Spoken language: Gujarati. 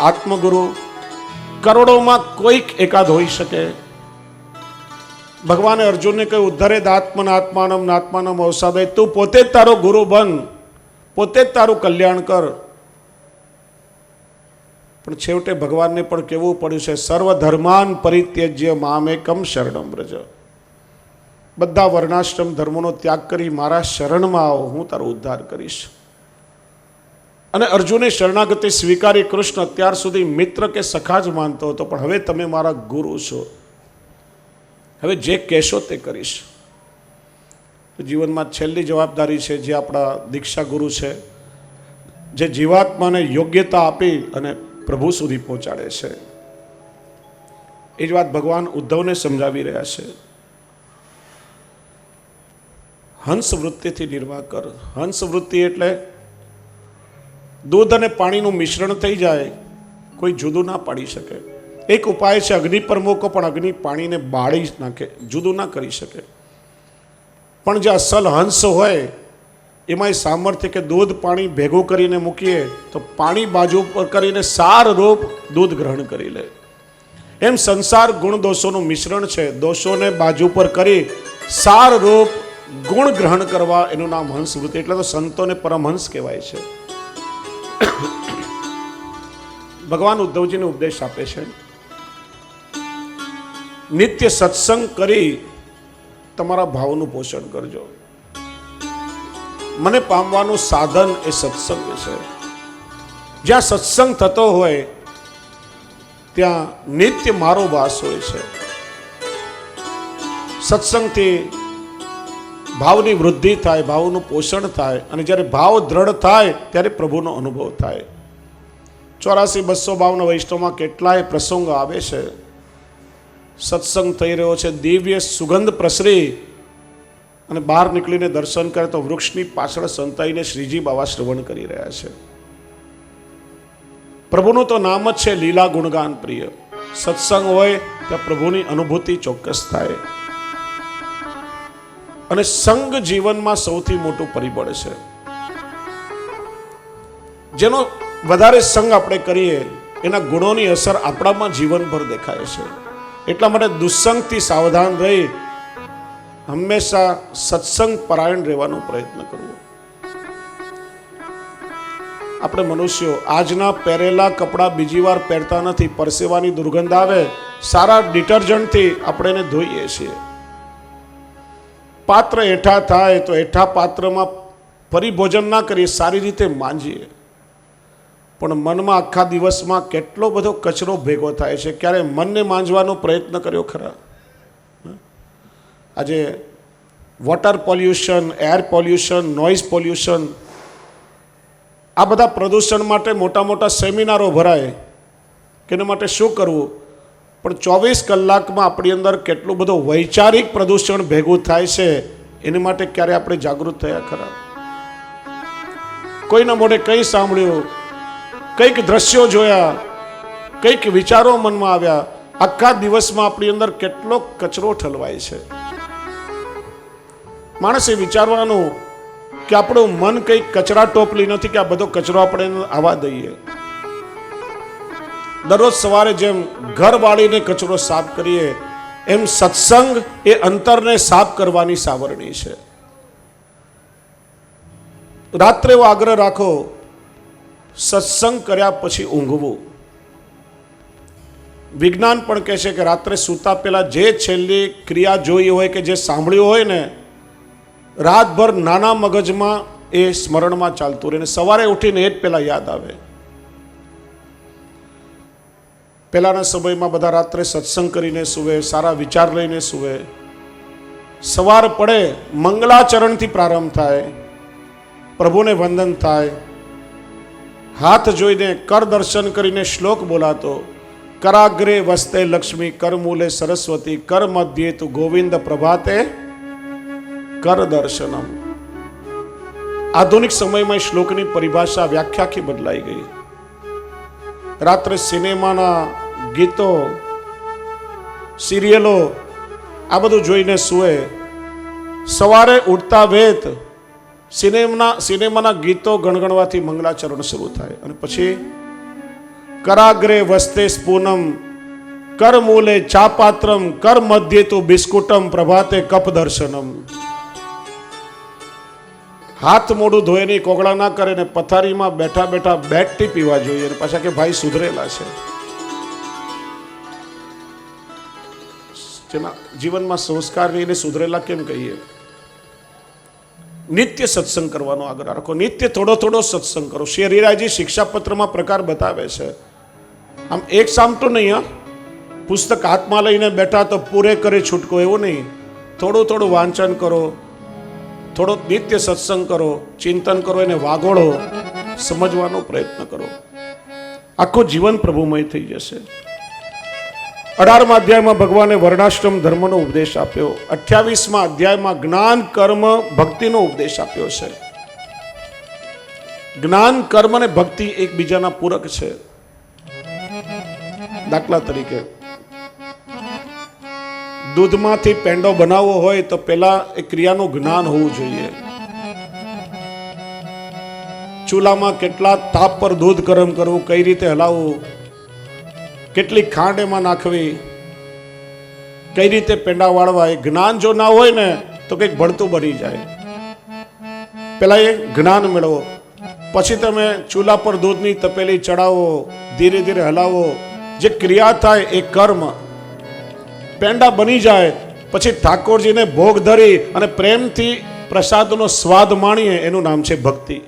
આત્મગુરુ કરોડોમાં કોઈક એકાદ હોઈ શકે. ભગવાને અર્જુનને કહ્યું, ઉદ્ધરે આત્મન આત્માનમ, નાત્માનમ અવસાદય તું પોતે જ તારો ગુરુ બન. પોતે જ તારું કલ્યાણ કર. પણ છેવટે ભગવાનને પણ કેવું પડ્યું છે સર્વ ધર્માન પરિત્યજ્ય મામેકમ શરણમ રજ બધા વર્ણાશ્રમ ધર્મોનો ત્યાગ કરી મારા શરણમાં આવો, હું તારો ઉદ્ધાર કરીશ. અને અર્જુને શરણાગતિ સ્વીકારી કૃષ્ણ અત્યાર સુધી મિત્ર કે સખા જ માનતો હતો, પણ હવે તમે મારા ગુરુ છો. હવે જે કહેશો તે કરીશ. જીવનમાં છેલ્લી જવાબદારી છે જે આપણા દીક્ષા ગુરુ છે, જે જીવાત્માને યોગ્યતા આપી અને પ્રભુ સુધી પહોંચાડે છે. એ જ વાત ભગવાન ઉદ્ધવને સમજાવી રહ્યા છે. હંસ વૃત્તિથી નિર્વાહ કર. હંસ વૃત્તિ એટલે દૂધ અને પાણીનું મિશ્રણ થઈ જાય, કોઈ જુદું ના પાડી શકે. એક ઉપાય છે અગ્નિ પર મૂકો પણ અગ્નિ પાણીને બાળી નાખે, જુદું ના કરી શકે. પણ જે અસલ હંસ હોય એમાં એ સામર્થ્ય કે દૂધ પાણી ભેગું કરીને મૂકીએ, તો પાણી બાજુ પર કરીને સાર રૂપ દૂધ ગ્રહણ કરી લે. એમ સંસાર ગુણ દોષોનું મિશ્રણ છે, દોષોને બાજુ પર કરી સાર રૂપ ગુણ ગ્રહણ કરવા એનું નામ હંસ વૃત્તિ, એટલે તો સંતોને પરમહંસ કહેવાય છે. ભગવાન ઉદ્ધવજીને ઉપદેશ આપે છે. નિત્ય સત્સંગ કરી તમારા ભાવનું પોષણ કરજો. મને પામવાનું સાધન એ સત્સંગ છે. જ્યાં સત્સંગ થતો હોય, ત્યાં નિત્ય મારો વાસ હોય છે. સત્સંગથી ભાવની વૃદ્ધિ થાય, ભાવનું પોષણ થાય અને જ્યારે ભાવ દ્રઢ થાય, ત્યારે પ્રભુનો અનુભવ થાય. ચોરાસી બસો બાવન વૈષ્ણવમાં કેટલાય પ્રસંગો આવે છે. સત્સંગ થઈ રહ્યો છે. દિવ્ય સુગંધ પ્રસરી અને બહાર નીકળીને દર્શન કરે તો વૃક્ષની પાછળ સંતાઈને શ્રીજી બાવા શ્રવણ કરી રહ્યા છે. પ્રભુનું તો નામ જ છે લીલા ગુણગાન પ્રિય. સત્સંગ હોય ત્યાં પ્રભુની અનુભૂતિ ચોક્કસ થાય. અને સંગ જીવનમાં સૌથી મોટું પરિબળ છે. જેનો વધારે સંગ આપણે કરીએ, એના ગુણોની અસર આપણામાં જીવનભર દેખાય છે. એટલા માટે દુસ્સંગથી સાવધાન રહી, હંમેશા સત્સંગ પરાયણ રહેવાનો પ્રયત્ન કરવો. આપણે મનુષ્યો, આજના પહેરેલા કપડાં બીજી વાર પહેરતા નથી, પરસેવાની દુર્ગંધ આવે, સારા ડિટર્જન્ટથી આપણે એને ધોઈએ છીએ. પાત્ર એઠા થાય તો એઠા પાત્રમાં ફરી ભોજન ના કરીએ, સારી રીતે માંજીએ. પણ મનમાં આખા દિવસમાં કેટલો બધો કચરો ભેગો થાય છે, ક્યારે મનને માંજવાનો પ્રયત્ન કર્યો ખરા? આજે water pollution air pollution noise pollution આ બધા પ્રદૂષણ માટે મોટા મોટા સેમિનારો ભરાય. કે એના માટે શું કરવું? પણ ચોવીસ કલાકમાં આપણી અંદર કેટલું બધું વૈચારિક પ્રદૂષણ ભેગું થાય છે, એની માટે ક્યારે આપણે જાગૃત થયા ખરા? કોઈના મોઢે કંઈ સાંભળ્યું? કંઈક દ્રશ્યો જોયા, કંઈક વિચારો મનમાં આવ્યા. આખા દિવસમાં આપણી અંદર કેટલો કચરો ઠલવાય છે. માણસે વિચારવાનું કે આપણું મન કંઈક કચરા ટોપલી નથી, કે આ બધો કચરો આપણે આવવા દઈએ. દરરોજ સવારે જેમ ઘર વાળીને કચરો સાફ કરીએ, એમ સત્સંગ એ અંતરને સાફ કરવાની સાવરણી છે. રાત્રે એવો આગ્રહ રાખો સત્સંગ કર્યા પછી ઊંઘવું. વિજ્ઞાન પણ કહે છે કે રાત્રે સૂતા પહેલાં જે છેલ્લી ક્રિયા જોઈ હોય કે જે સાંભળ્યું હોય ને, રાતભર નાના મગજમાં એ સ્મરણમાં ચાલતું રહે ને સવારે ઉઠીને એ જ પહેલાં યાદ આવે. પહેલાંના સમયમાં બધા રાત્રે સત્સંગ કરીને સૂવે, સારા વિચાર લઈને સુવે. સવાર પડે, મંગલાચરણથી પ્રારંભ થાય. પ્રભુને વંદન થાય. હાથ જોઈને કર દર્શન કરીને શ્લોક બોલાતો, કરાગ્રે વસ્તે લક્ષ્મી કરમૂલે સરસ્વતી, કર મધ્યે તું ગોવિંદ પ્રભાતે કર દર્શનમ. આધુનિક સમયમાં શ્લોકની પરિભાષા વ્યાખ્યાખી બદલાઈ ગઈ. રાત્રે સિનેમાના ગીતો, સિરિયલો આ બધું જોઈને સુએ, સવારે ઉઠતા વેત સિનેમાના સિનેમાના ગીતો ગણગણવાથી મંગલાચરણ શરૂ થાય અને પછી કરાગ્રે વસ્તે સ્પૂનમ, કર મૂલે ચાપાત્રમ, કર મધ્યે તું બિસ્કુટમ, પ્રભાતે કપ દર્શનમ. હાથ મોડું ધોઈને કોગળા ના કરે ને પથારીમાં બેઠા બેઠા બેટ ટી પીવા જોઈએ અને પાછા કે ભાઈ સુધરેલા છે. જેના જીવનમાં સંસ્કાર રહીને સુધરેલા કેમ કહીએ? નિત્ય સત્સંગ કરવાનો આગ્રહ રાખો. નિત્ય થોડો થોડો સત્સંગ કરો. શ્રી હરિરાયજી શિક્ષાપત્રમાં પ્રકાર બતાવે છે. આમ એક સામ તો નહીં પુસ્તક હાથમાં લઈને બેઠા તો પૂરે કરે છૂટકો, એવું નહીં. થોડું થોડું વાંચન કરો. થોડો નિત્ય સત્સંગ કરો. ચિંતન કરો એને વાગોળો. સમજવાનો પ્રયત્ન કરો. આખું જીવન પ્રભુમય થઈ જશે. અઢારમા અધ્યાયમાં ભગવાને વર્ણાશ્રમ ધર્મનો ઉપદેશ આપ્યો. અઠ્યાવીસમાં અધ્યાયમાં જ્ઞાન, કર્મ, ભક્તિનો ઉપદેશ આપ્યો છે. જ્ઞાન, કર્મ અને ભક્તિ એકબીજાના પૂરક છે. દાખલા તરીકે, દૂધમાંથી પેંડો બનાવવો હોય તો પેલા એ ક્રિયાનું જ્ઞાન હોવું જોઈએ. ચૂલામાં કેટલા તાપ પર દૂધ ગરમ કરવું, કઈ રીતે હલાવવું કેટલી ખાંડ એમાં નાખવી? કઈ રીતે પેંડા વાળવા એ જ્ઞાન જો ના હોય ને, તો કંઈક ભળતું બની જાય. પેલા એ જ્ઞાન મેળવો. પછી તમે ચૂલા પર દૂધની તપેલી ચડાવો, ધીરે ધીરે હલાવો. જે ક્રિયા થાય એ કર્મ. પેંડા બની જાય, પછી ઠાકોરજીને ભોગ ધરી અને પ્રેમથી પ્રસાદનો સ્વાદ માણીએ, એનું નામ છે ભક્તિ.